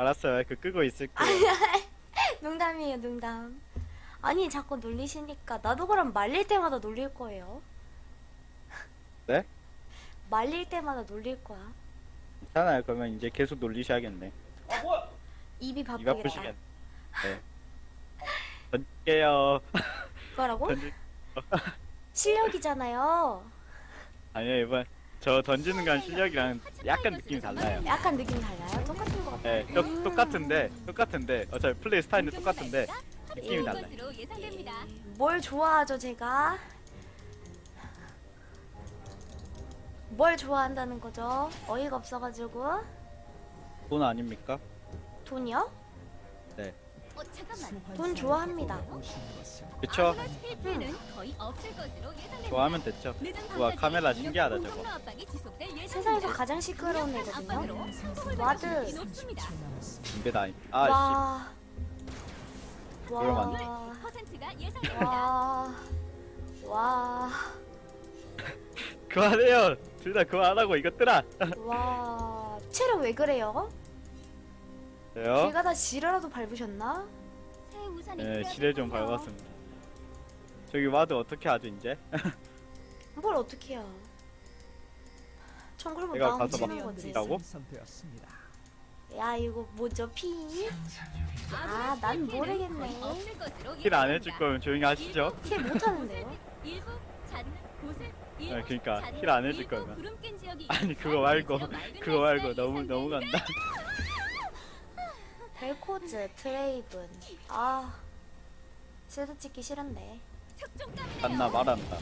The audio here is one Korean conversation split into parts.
알았어요. 마이크 끄고 있을게요. 농담이에요, 농담. 아니, 자꾸 놀리시니까 나도 그럼 말릴 때마다 놀릴 거예요. 네? 말릴 때마다 놀릴 거야. 괜찮아요. 그러면 이제 계속 놀리셔야겠네. 입이 입 바쁘겠다. 아프시겠네. 네. 던질게요. 뭐라고? 던질... 실력이잖아요. 아니요 이번 저 던지는 건 실력이랑 약간 느낌이 달라요. 약간 느낌 달라요? 똑같은 것 같아요. 네, 똑, 똑같은데 똑같은데 어차피 플레이 스타일은 똑같은데 느낌이 달라요. 것으로 예상됩니다. 뭘 좋아하죠, 제가? 뭘 좋아한다는 거죠? 어이가 없어가지고. 돈 아닙니까? 돈이요? 네. 어, 잠깐만. 돈 좋아합니다. 그쵸? 아무런 스킬풀은 거의 없을 것으로 예상됩니다. 좋아하면 됐죠. 늦은 우와 밤까지 카메라 신기하다 저거. 압박이 지속될 예정입니다. 세상에서 가장 시끄러운 애거든요. 승부를 와드. 높습니다. 인베다 아니. 아씨. 와. 와. 10%가 예상됩니다. 와. 와. 그만해요. 둘 다 그만하고 이것들아. 와. 체력 왜 그래요? 돼요? 제가 다 지뢰라도 밟으셨나? 새 우산이 네, 필요하겠군요. 지뢰 좀 밟았습니다. 저기 와드 어떻게 하죠 이제? 뭘 어떻게 해요? 정글보 내가 나오면 가서 치는 막 거지. 라고? 생성되었습니다. 야 이거 뭐죠 피? 아, 난 모르겠네. 힐안 해줄. 거면 조용히 하시죠. 킬 못하는데요? 일부 잦는 곳을 일부 아, 그러니까 힐안 해줄 일부 거면. 구름 깬 지역이 아니 그거 말고 맑은 그거 말고 너무 너무. 간다. 벨코즈, 드레이븐. 아 실드 찍기 싫은데. 간나 말한다.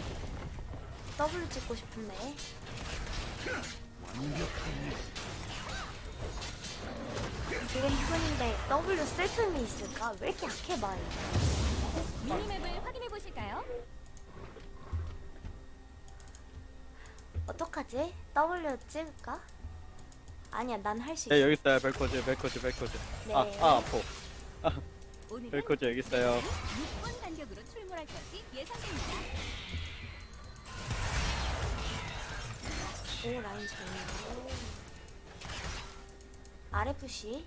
W 찍고 싶은데. 되게 이쁜인데 W 쓸 틈이 있을까? 왜 이렇게 약해 봐요? 미니맵을 확인해 보실까요? 어떡하지? W 찍을까? 아니야, 난 할수 있어. 네 여기 있어요 벨코즈 벨코즈 벨코즈. 네. 아 아 아포. 오늘은 벨코즈 여기 있어요. 6분 간격으로 출몰할 것이 예상됩니다. 오 라인 좋네요. RFC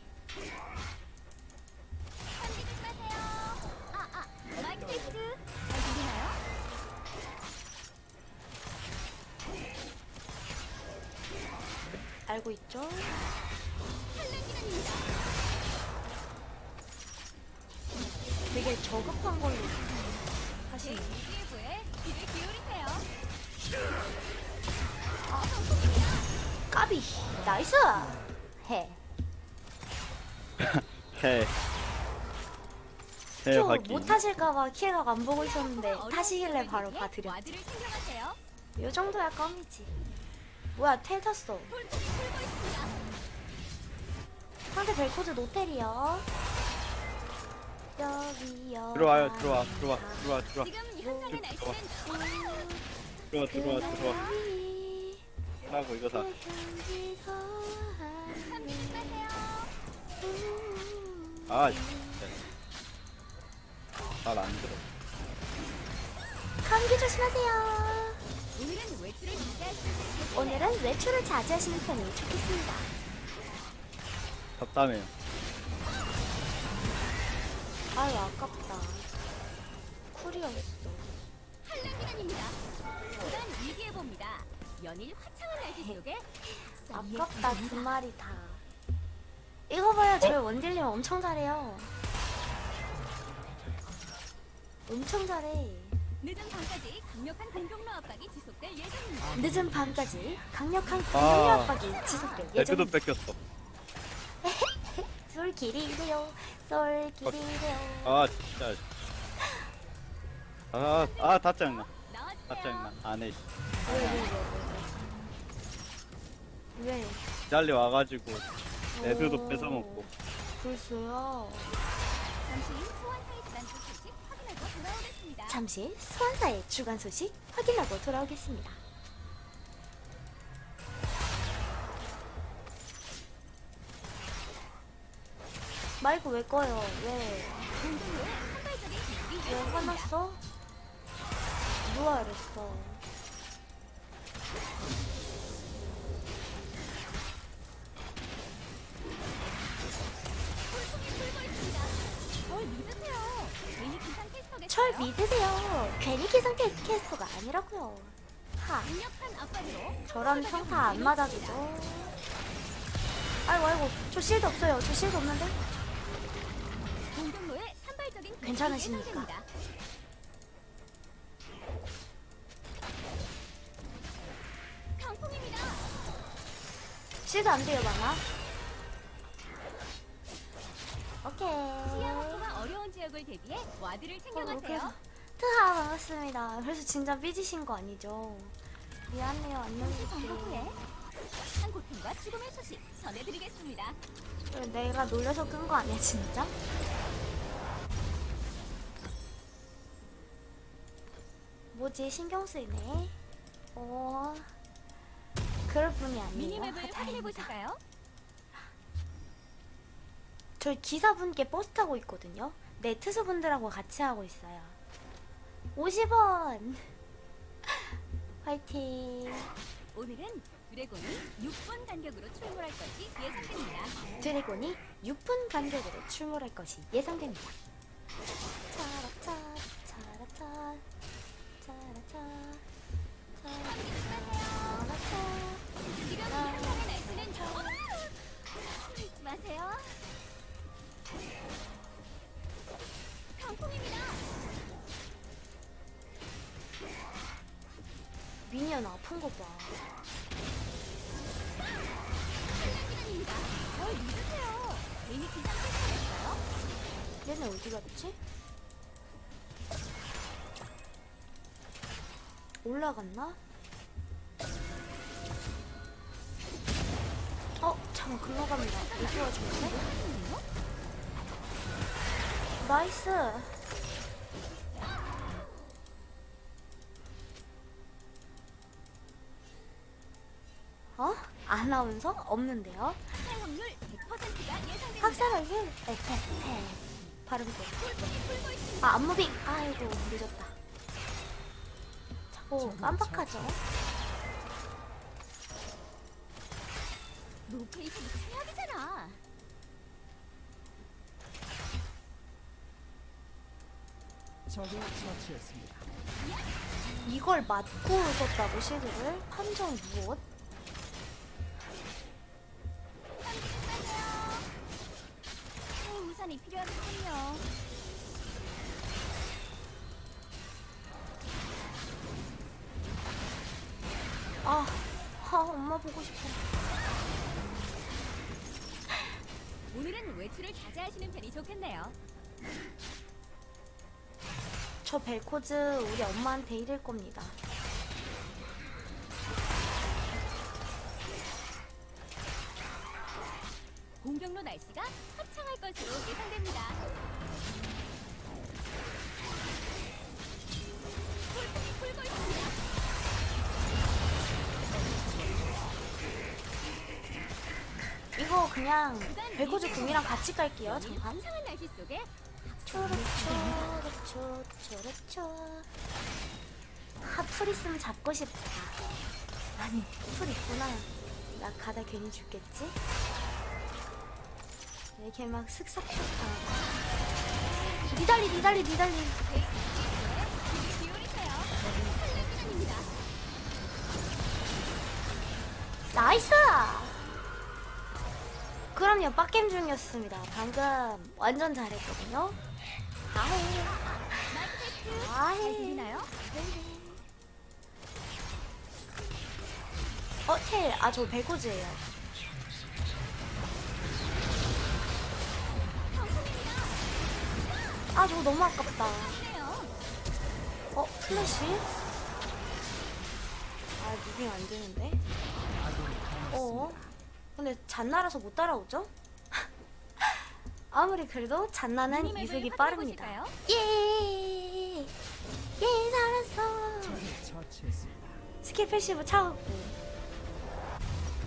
알고 있죠? 되게 저급한 걸로 제 하시네. 까비 나이스 해. 해. 해저 확인. 못하실까봐 키에가 안 보고 있었는데 타시길래 바로. 와드를 챙겨가세요. 요 정도야 껌이지. 뭐야 텔 탔어. 상대 벨코즈 노텔이요. 여기요. 들어와요 들어와 들어와 들어와 들어와 지금 날씨는 들어와 들어와 들어와 하고 이거 다. 조심하세요. 아 잘안 들어. 감기 조심하세요. 오늘은 외출을 외출을 자제하시는 편이 좋겠습니다. 답답해요. 아유 아깝다. 쿨이었어. 탈락 기간입니다. 일단 일기해 봅니다. 연일 화창한 날씨 속에 아깝다 두 마리 다. 이거 봐요 저희 원딜님 엄청 잘해요. 엄청 잘해. 늦은 밤까지 강력한 공격로 압박이 지속될 예정입니다. 늦은 밤까지 강력한 아. 공룡 압박이 지속될 레드도 예정입니다. 뺏겼어. 솔길이래요. 솔길이래요. 아 진짜. 아아다 짜증나. 다 나와주세요. 짜증나. 안해. 왜, 왜? 잘리 와가지고 레드도 오. 뺏어 먹고. 글쎄요. 잠시 소환사의 재단 소식 잠시 소환사의 주간 소식 확인하고 돌아오겠습니다. 마이크 왜 꺼요? 왜? 왜. 화났어? 누가 이랬어? 철 믿으세요. 괜히 기상 테스트 캐스터가 아니라고요. 하. 저런 평타 안 맞아주죠. 아이고 아이고 저 실드 없어요. 저 실드 없는데? 괜찮으십니까? 실드 안 돼요 많아. 오케이. 어려운 지역을 대비해 와드를 어, 챙겨가세요. 트하 반갑습니다. 그래서 진짜 삐지신 거 아니죠? 미안해요 안 잠시 경고 후에 놀릴게요. 한 고통과 죽음의 소식 전해드리겠습니다. 왜 내가 놀려서 끈 거 아니야 진짜? 뭐지 신경 쓰이네. 어 그럴 뿐이 아니에요. 미니맵을 아, 확인해. 보실까요? 저희 기사분께 버스 타고 있거든요. 네 투수분들하고 같이 하고 있어요. 50원. 화이팅. 오늘은 드래곤이 6분 간격으로 출몰할 것이 예상됩니다. 드래곤이 6분 간격으로 출몰할 것이 예상됩니다. 어디 갔지? 올라갔나? 어, 잠깐 글로 갑니다. 여기 와주는데? 나이스. 어? 아나운서? 없는데요? 사용률 100%가 예상됩니다. 학생을 힐, 에페페. 발음. 아, 안무빙! 아이고, 늦었다. 자꾸 깜빡하죠? 최악이잖아. 적을 처치했습니다. 이걸 맞고 썼다고, 실드를? 판정 무엇? 새 우산이 필요하겠군요. 아, 아, 엄마 보고 싶어. 오늘은 외출을 자제하시는 편이 좋겠네요. 저 벨코즈 우리 엄마한테 이를 겁니다. 공격로 날씨가 화창할 것으로 예상됩니다. 풀풀이 풀고 있습니다. 이거 그냥 벨코즈 궁이랑 같이 깔게요, 이 잠깐. 화창한 날씨 속에 초록초록 초록초 하, 풀 있으면 잡고 싶다. 아니, 풀 있구나. 나 가다 괜히 죽겠지? 이렇게 막 슥싹 아. 니달리, 니달리, 니달리. 나이스! 그럼요, 빡겜 중이었습니다. 방금 완전 잘했거든요. 아해. 들리나요? 어, 텔. 아, 저 벨코즈예요. 아, 저거 너무 아깝다. 어, 플래시? 아, 무빙 안 되는데? 어? 근데 잔나라서 못 따라오죠? 아무리 그래도 잔나는 이속이 빠릅니다. 보실까요? 예! 예, 살았어! 처치했습니다. 스킬 패시브 차갑고.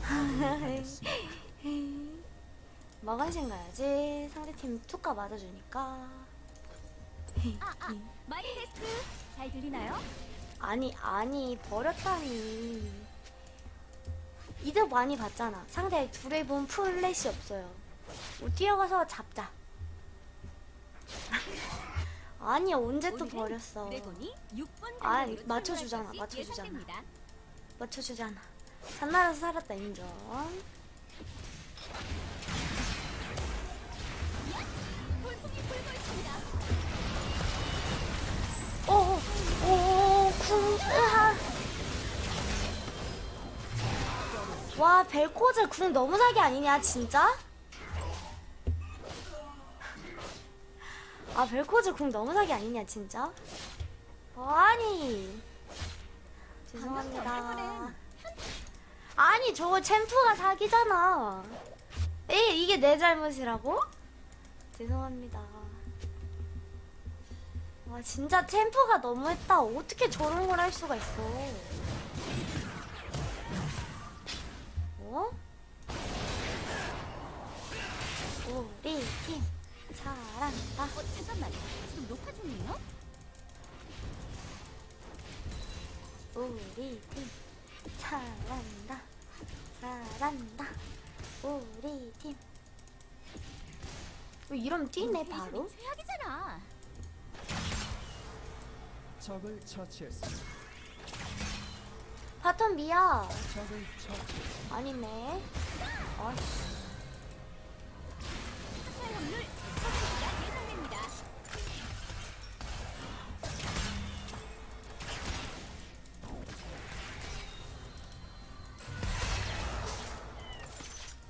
마간신 가야지. 상대팀 투가 맞아주니까. 아, 아, 마이크 테스트 잘 들리나요? 아니 아니 버렸다니. 이득 많이 봤잖아. 상대 둘의 본 플래시 없어요. 뭐 뛰어가서 잡자. 아니 언제 또 버렸어? 드래곤이 6분 아, 맞춰주잖아, 맞춰주잖아. 맞춰주잖아. 산나라서 살았다 인정 와 벨코즈 궁 너무 사기 아니냐 진짜? 아 벨코즈 궁 너무 사기 아니냐 진짜? 아니 죄송합니다 아니 저거 챔프가 사기잖아 에 이게 내 잘못이라고? 죄송합니다 와 진짜 챔프가 너무했다 어떻게 저런 걸 할 수가 있어 어? 우리 팀 잘한다 어, 잠깐만. 지금 녹화 중이에요? 우리 팀 잘한다 잘한다 우리 팀 어, 이러면 뛰네 바로 최악이잖아. 적을 처치했습니다. 바텀 미야 적을 처치. 아니네 아이씨 학살 확률 40%가 예상됩니다.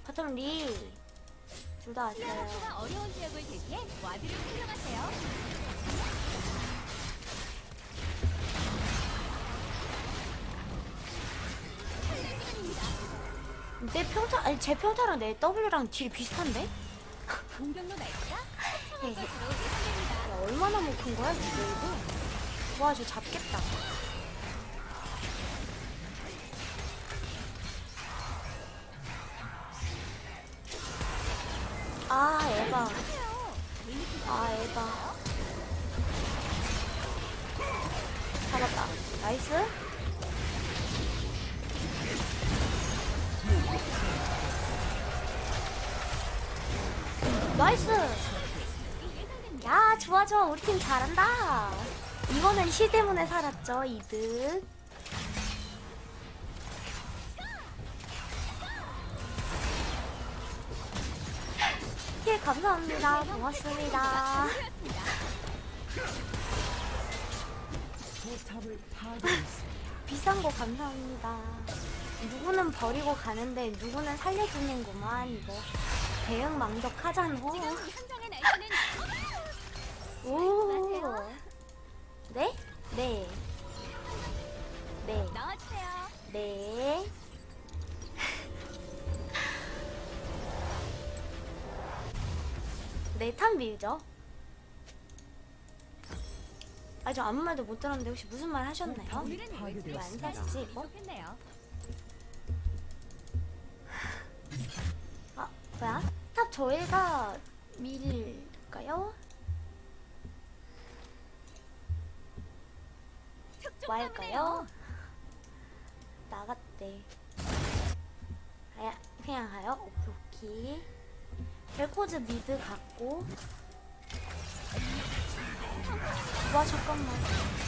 바텀 리 둘 다 왔어요 생각보다 어려운 지역을 대비해 와드를 활용하세요. 내 평타 아니 제 평타랑 내 W랑 딜 비슷한데? 공격로 예. 예상됩니다. 야, 얼마나 먹힌 거야 이거 이거 와저 잡겠다 아 에바 아 에바 잡았다 나이스 나이스! 야 좋아 좋아 우리 팀 잘한다. 이거는 시 때문에 살았죠 이득. 예 감사합니다. 고맙습니다. 비싼 거 감사합니다 누구는 버리고 가는데 누구는 살려주는구만 이거 대응 망덕하잖아 오 네? 네 네. 나와주세요. 네. 네, 탐 밀죠. 아, 저 아무 말도 못 들었는데 혹시 무슨 말 하셨나요? 오늘은 왜안 파괴되었습니다. 사시지, 이거? 좋겠네요. 아, 뭐야? 탑 저희가 밀까요? 특종 뭐. 나갔대. 아야, 그냥 가요? 오케이, 오케이. 벨코즈 미드 갔고. 와, 잠깐만.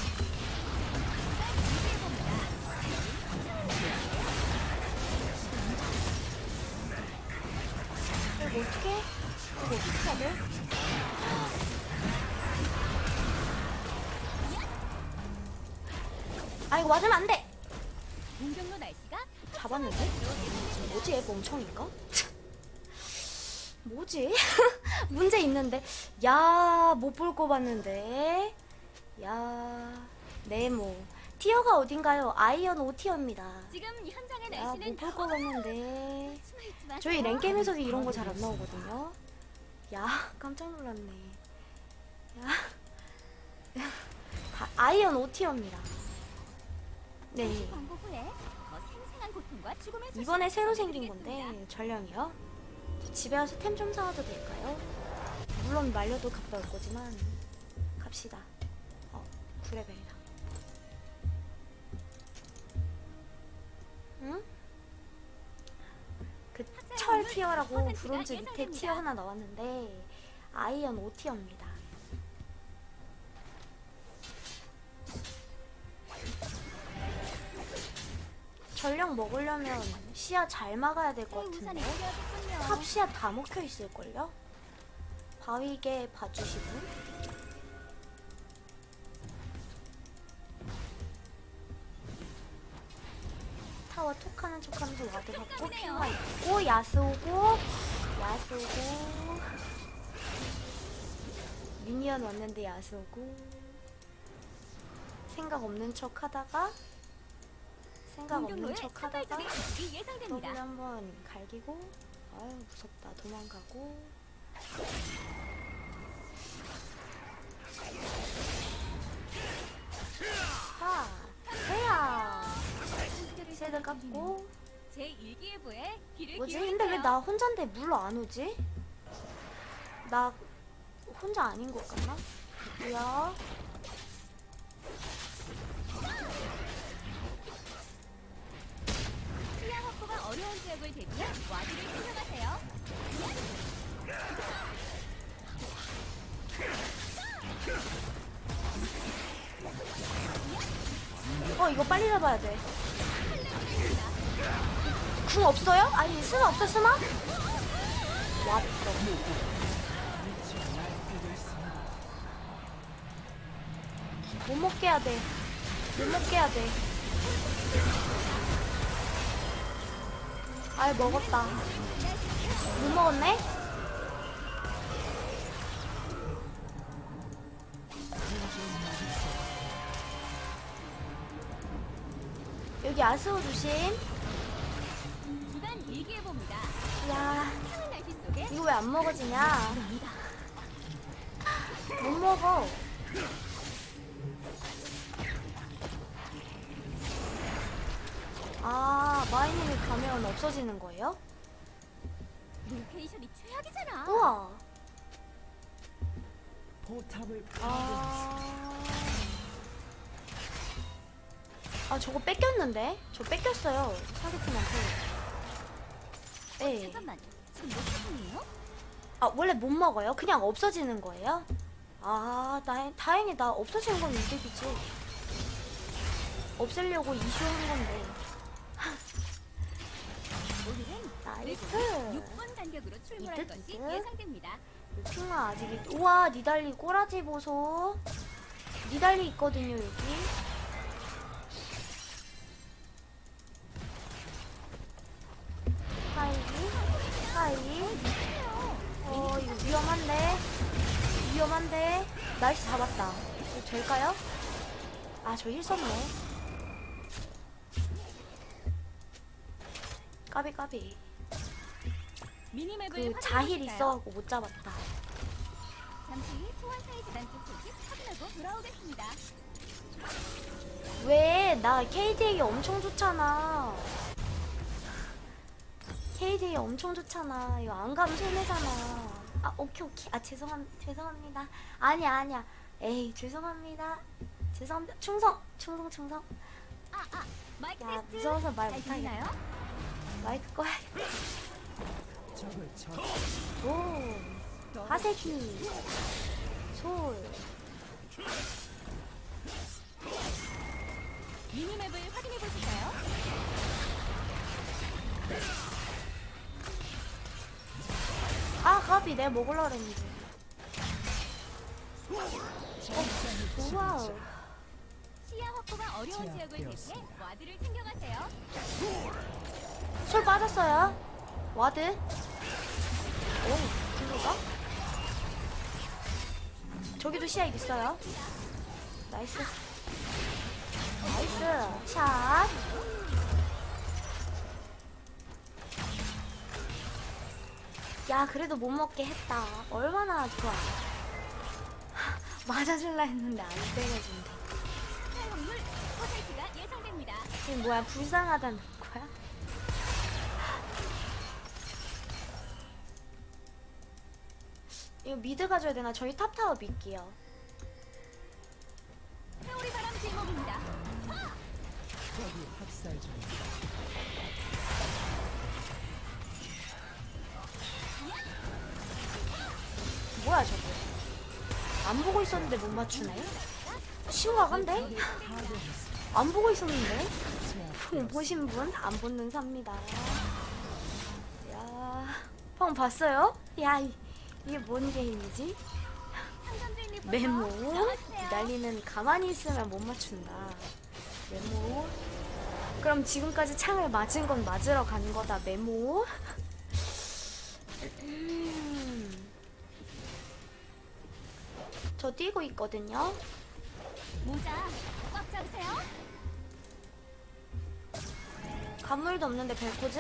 어떻게? 돼? 아, 이거 맞으면 안 돼! 공격로 날씨가 잡았는데? 뭐지? 얘 멍청인가? 뭐지? 문제 있는데. 야, 못 볼 거 봤는데. 야, 네모. 티어가 어딘가요? 아이언 5티어입니다. 지금 현장의 야, 날씨는 못 볼 거 봤는데. 저희 랭게임에서도 이런 거 잘 안 나오거든요. 야, 깜짝 놀랐네. 야. 다 아이언 5티어입니다. 네. 이번에 새로 생긴. 건데 전령이요. 저 집에 와서 템 좀 사와도 될까요? 물론 말려도 갔다 올 거지만 갑시다. 어, 9레벨이다. 응? 네, 네, 네, 철 티어라고 브론즈 밑에 티어 하나 나왔는데 아이언 5티어입니다. 전력 먹으려면 시야 잘 막아야 될 것 같은데 탑 시야 다 먹혀 있을걸요? 바위게 봐주시고 타워 톡하는 척하면서 와드 받고 큐가 있고 야스 오고 야스 오고. 미니언 왔는데 야스 오고. 생각 없는 척 하다가 생각 없는 공격로의 척 차발 하다가 적이 예상됩니다. 더블 한번 갈기고 아유 무섭다. 도망가고. 하 해야 쉐드 깎고 제 일기예보에 귀를 뭐지. 근데 왜 나 혼자인데 물로 안 오지 나 혼자 아닌 것 같나 뭐야 시야 확보가 어려운 지역을 대비해 와드를 챙겨가세요. 어 이거 빨리 잡아야 돼. 궁 없어요? 아니 스마 없어 스마? 왔어. 못 먹게 해야 돼. 못 먹게 해야 돼. 아이 먹었다. 못 먹었네? 여기 아스오 조심. 일기예보입니다. 야 창은 날씨 속에 이거 왜 안 먹어지냐? 못 먹어. 아, 마이님이 가면 없어지는 거예요? 로케이션이 최악이잖아. 우와. 포탑을 아. 아, 저거 뺏겼는데? 저 뺏겼어요. 사기팀한테. 네. 잠깐만, 지금 몇 시간이에요? 아, 원래 못 먹어요? 그냥 없어지는 거예요? 아, 다, 다행이다. 없어지는 건 이득이지. 없애려고 이슈 한 건데. 오늘은 나이스. 6분 간격으로 출몰할 이득, 것이 이득. 예상됩니다. 핑아 아직 있... 우와 니달리 꼬라지 보소 니달리 있거든요 여기 하이 하이 어 이거 위험한데 위험한데 나이스 잡았다 이거 될까요? 아저 힐 썼네 까비 까비 그 자힐? 있어갖고 못 잡았다 잠시 소환 사이 재단 쪽 소식 확인하고 돌아오겠습니다. 왜? 나 KDA 엄청 좋잖아. KDA 엄청 좋잖아. 이거 안 가면 손해잖아. 아, 오케이, 오케이. 아, 죄송합, 죄송합니다. 아니야, 아니야. 에이, 죄송합니다. 죄송합니다. 충성! 충성, 충성. 아, 아, 마이크 야, 테스트. 무서워서 말 잘 못하겠다. 들리나요? 마이크 꺼야 적을 처 오. 하세기. 솔. 미니맵을 확인해 보실까요? 아, 가비. 내가 먹으려고 했는데. 어, 우와우. 시야 확보가 어려운 지역을 대비해 제압되었습니다. 와드를 챙겨가세요. 솔 빠졌어요. 와드. 오, 블루가? 저기도 시야 있어요. 나이스. 나이스. 샷. 야, 그래도 못 먹게 했다. 얼마나 좋아. 맞아줄라 했는데 안 때려준대. 사용률 10%가 예상됩니다. 지금 뭐야, 불쌍하다는 거야? 이거 미드 가져야 되나? 저희 탑타워 밀게요. 회오리 바람 제목입니다. 적이 학살 중입니다. 안 보고 있었는데 못 맞추네? 심각한데? 안 보고 있었는데? 펑 보신 분? 안 보는 삽니다. 야, 펑 봤어요? 야, 이- 이게 뭔 게임이지? 메모. 날리는 가만히 있으면 못 맞춘다. 메모. 그럼 지금까지 창을 맞은 건 맞으러 간 거다. 메모. 음. 저 뛰고 있거든요. 모자 꽉 잡으세요. 간물도 없는데 벨코즈?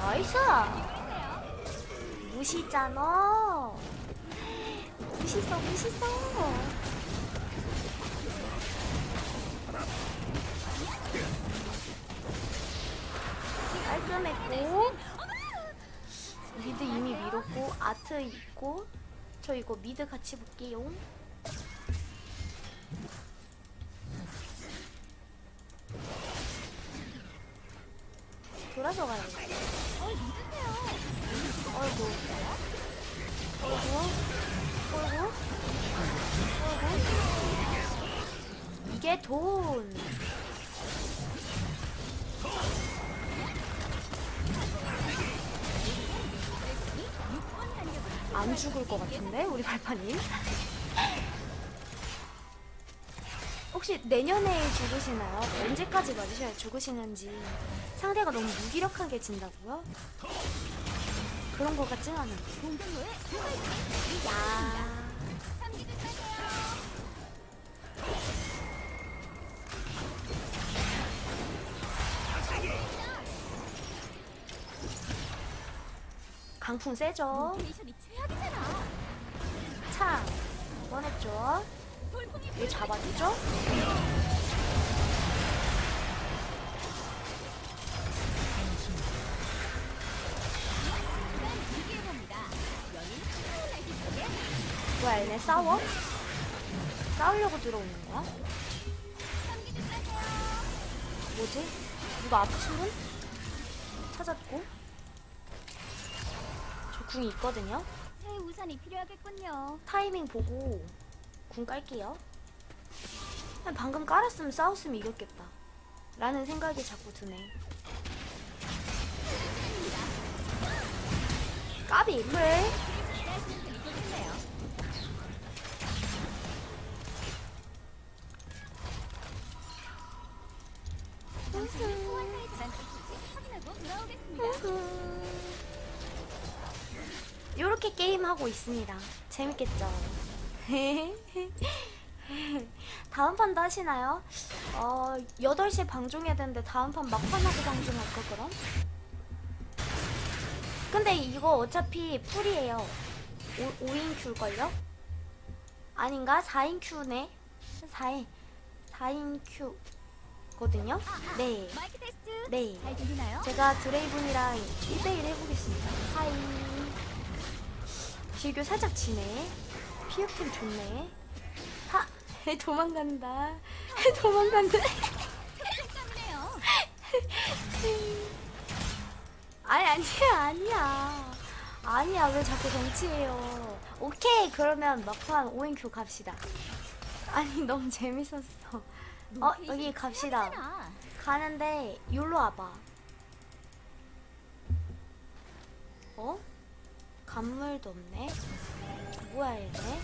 나이스! 무시잖아. 무시써, 무시써. 깔끔했고. 미드 이미 밀었고, 아트 있고. 저 이거 미드 같이 볼게요. 돌아서 가야겠다. 어이구. 어이구. 어이구. 어이구. 이게 돈. 안 죽을 것 같은데 우리 발파님? 혹시 내년에 죽으시나요? 언제까지 맞으셔야 죽으시는지 상대가 너무 무기력하게 진다고요? 그런 것 같진 않은데 야. 강풍 세죠? 로테이션이 최악이잖아. 창 원했죠? 이거 잡아주죠? 뭐야 얘네 싸워? 싸우려고 들어오는 거야? 뭐지? 누가 아프신 분? 찾았고 저 궁이 있거든요? 새 우산이 필요하겠군요. 타이밍 보고 궁 깔게요 방금 깔았으면 싸웠으면 이겼겠다 라는 생각이 자꾸 드네 까비 풀 잘하시는 분이 좋겠네요. 당신이 소환 사이트란 뜻인지 확인하고 돌아오겠습니다. 요렇게 게임하고 있습니다. 재밌겠죠? 다음 판도 하시나요? 어, 8시에 방송해야 되는데 다음 판 막판하고 방송할까 그럼? 근데 이거 어차피 풀이에요. 5, 5인 큐일걸요? 아닌가? 4인 큐네? 4인, 4인 큐거든요? 네. 네. 제가 드레이븐이랑 1대1 해보겠습니다. 하이. 비교 살짝 지네. 피어캠 좋네. 하! 도망간다. 도망간다. 아니, 아니야, 아니야. 아니야, 왜 자꾸 정치해요. 오케이, 그러면 막판 5인큐 갑시다. 아니, 너무 재밌었어. 어, 여기 갑시다. 가는데, 여기로 와봐. 어? 간물도 없네? 뭐야, 얘네?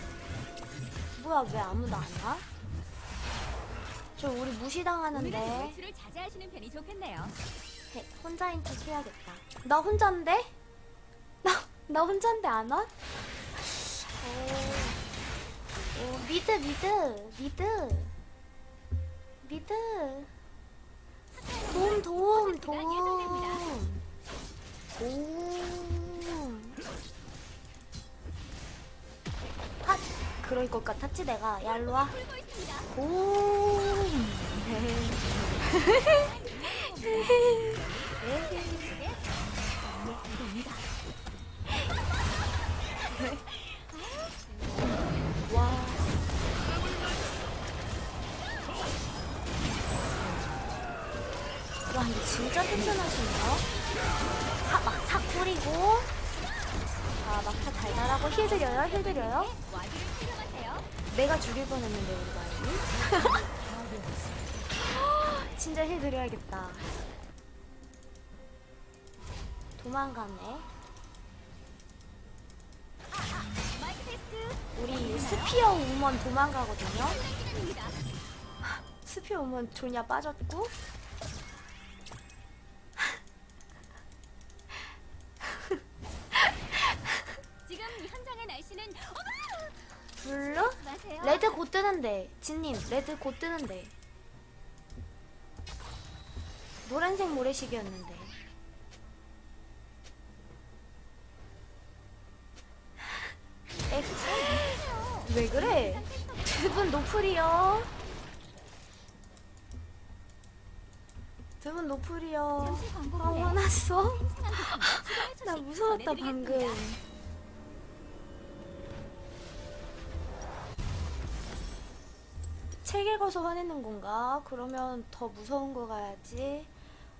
뭐야, 왜 아무도 안 와? 저 우리 무시당하는데. 외출을 자제하시는 편이 좋겠네요. 해, 혼자인 척 해야겠다. 나 혼잔데? 나, 나 혼잔데 안 와? 오, 오, 미드, 미드, 미드. 미드. 도움, 도움, 도움. 도 그럴 것 같았지, 내가. 야, 일로 와. 풀고 있습니다. 도움. 와. 와, 이거 진짜 튼튼하시네요. 탁, 막탁 뿌리고. 막타 달달하고 힐 드려요 힐 드려요. 내가 죽일 뻔했는데 우리 마이 진짜 힐 드려야겠다 도망가네. 우리 스피어 우먼 도망가거든요. 스피어 우먼 조냐 빠졌고 지금 현장의 날씨는 어머! 마세요. 레드 곧 뜨는데 진님 레드 곧 뜨는데. 노란색 모래시계였는데. 에, 왜 그래? 두분 노플이요. 두분 노플이요. 아 화났어? 나 무서웠다. 방금 책 읽어서 화내는 건가? 그러면 더 무서운 거 가야지.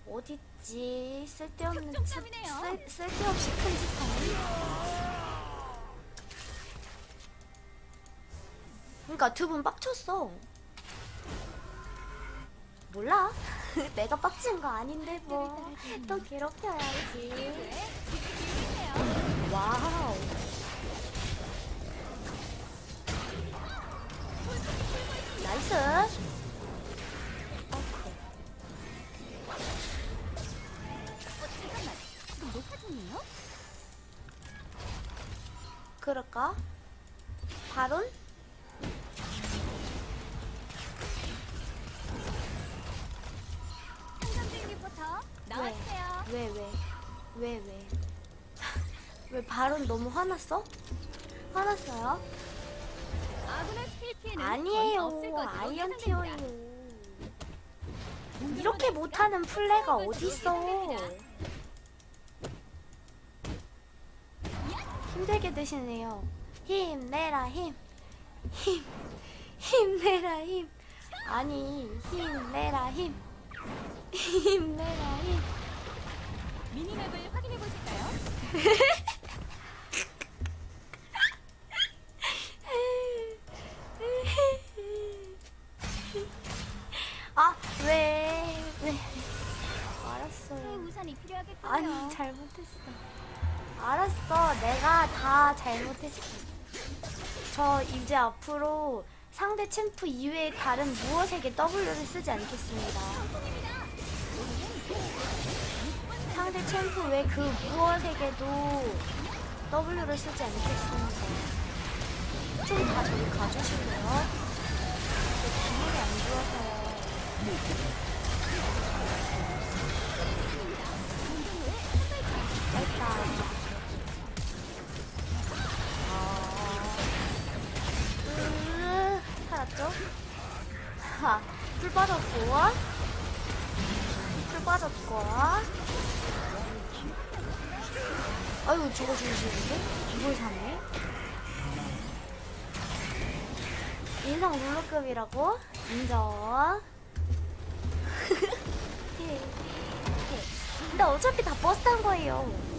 어딨지? 쓸데없는 씁, 촉촉함이네요. 쓸, 쓸데없이 큰 짓 하네. 그러니까 두 분 빡쳤어. 몰라. 내가 빡친 거 아닌데 뭐. 또 괴롭혀야지. 와우. 중이에요? 그럴까? 바론? 나와주세요. 왜, 왜? 왜, 왜? 왜 바론 너무 화났어? 화났어요? 아군의 스킬 피해는 아니에요. 거의 없을 것으로 아이언 예상됩니다. 티어예요. 이렇게 못하는 플레이가 어딨어? 힘들게 드시네요. 힘내라 힘. 힘. 힘내라 힘. 아니 힘내라 힘. 힘내라 힘. 미니맵을 확인해 보실까요? 아, 왜? 왜? 새 알았어요. 우산이 필요하겠군요. 아니, 잘못했어. 알았어. 내가 다 잘못했어. 저 이제 앞으로 상대 챔프 이외에 다른 무엇에게 W를 쓰지 않겠습니다. 상대 챔프 외 그 무엇에게도 W를 쓰지 않겠습니다. 좀 다 저기 가주실래요? 저 기분이 안 좋아서요. 됐다. 으, 살았죠? 하, 풀 빠졌고. 풀 빠졌고. 아유, 저거 주시는데? 이걸 사네? 인상 룰루급이라고? 인정. 근데 어차피 다 버스 탄 거예요.